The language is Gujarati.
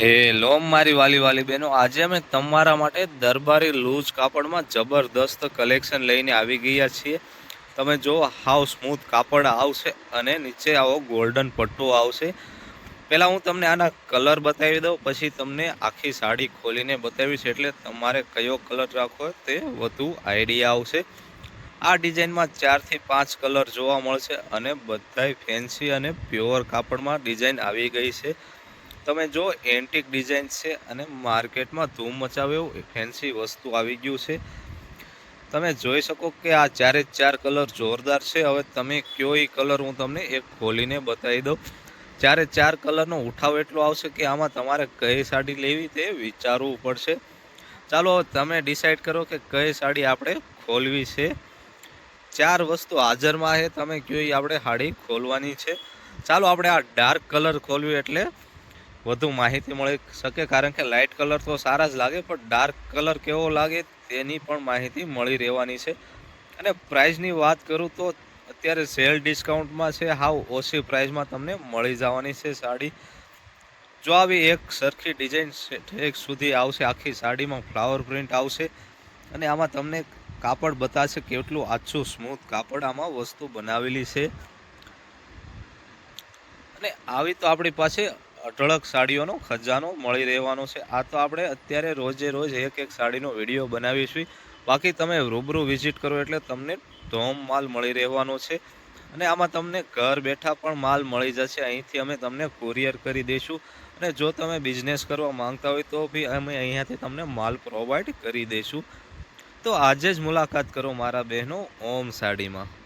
હેલો મારી વાલી વાલી બહેનો આજે અમે તમારા માટે દરબારી લૂઝ કાપડમાં જબરદસ્ત કલેક્શન લઈને આવી ગયા છીએ. તમે જો હાવ સ્મૂથ કાપડ આવશે અને નીચે આવો ગોલ્ડન પટ્ટો આવશે. પહેલાં હું તમને આના કલર બતાવી દઉં, પછી તમને આખી સાડી ખોલીને બતાવીશ, એટલે તમારે કયો કલર રાખવો તે વધુ આઈડિયા આવશે. આ ડિઝાઇનમાં ચારથી પાંચ કલર જોવા મળશે અને બધાય ફેન્સી અને પ્યોર કાપડમાં ડિઝાઇન આવી ગઈ છે. તમે જો એન્ટિક ડિઝાઇન છે અને માર્કેટમાં ધૂમ મચાવે એવું ફેન્સી વસ્તુ આવી ગયું છે. તમે જોઈ શકો કે આ ચારે ચાર કલર જોરદાર છે. હવે તમે કયો એ કલર હું તમને એક ખોલીને બતાવી દઉં. ચારે ચાર કલરનો ઉઠાવ એટલો આવશે કે આમાં તમારે કઈ સાડી લેવી તે વિચારવું પડશે. ચાલો તમે ડિસાઈડ કરો કે કઈ સાડી આપણે ખોલવી છે. ચાર વસ્તુ હાજરમાં છે. તમે કયો આપણે સાડી ખોલવાની છે. ચાલો આપણે આ ડાર્ક કલર ખોલવી એટલે વધુ માહિતી મળી શકે, કારણ કે લાઇટ કલર તો સારા જ લાગે, પણ ડાર્ક કલર કેવો લાગે તેની પણ માહિતી મળી રહેવાની છે. અને પ્રાઇઝની વાત કરું તો અત્યારે સેલ ડિસ્કાઉન્ટમાં છે, હાવ ઓછી પ્રાઇઝમાં તમને મળી જવાની છે સાડી. જો આવી એક સરખી ડિઝાઇન એક સુધી આવશે, આખી સાડીમાં ફ્લાવર પ્રિન્ટ આવશે. અને આમાં તમને કાપડ બતાવશે કેટલું આછું સ્મૂથ કાપડ આમાં વસ્તુ બનાવેલી છે. અને આવી તો આપણી પાસે અઢળક સાડીઓનો ખજાનો મળી રહેવાનો છે. આ તો આપણે અત્યારે રોજે રોજ એક એક સાડીનો વીડિયો બનાવીશું. બાકી તમે રૂબરૂ વિઝિટ કરો એટલે તમને ધોમ માલ મળી રહેવાનો છે. અને આમાં તમને ઘર બેઠા પણ માલ મળી જશે. અહીંથી અમે તમને કુરિયર કરી દઈશું. અને જો તમે બિઝનેસ કરવા માંગતા હોય તો બી અમે અહીંયાથી તમને માલ પ્રોવાઈડ કરી દઈશું. તો આજે જ મુલાકાત કરો મારા બહેનો ઓમ સાડીમાં.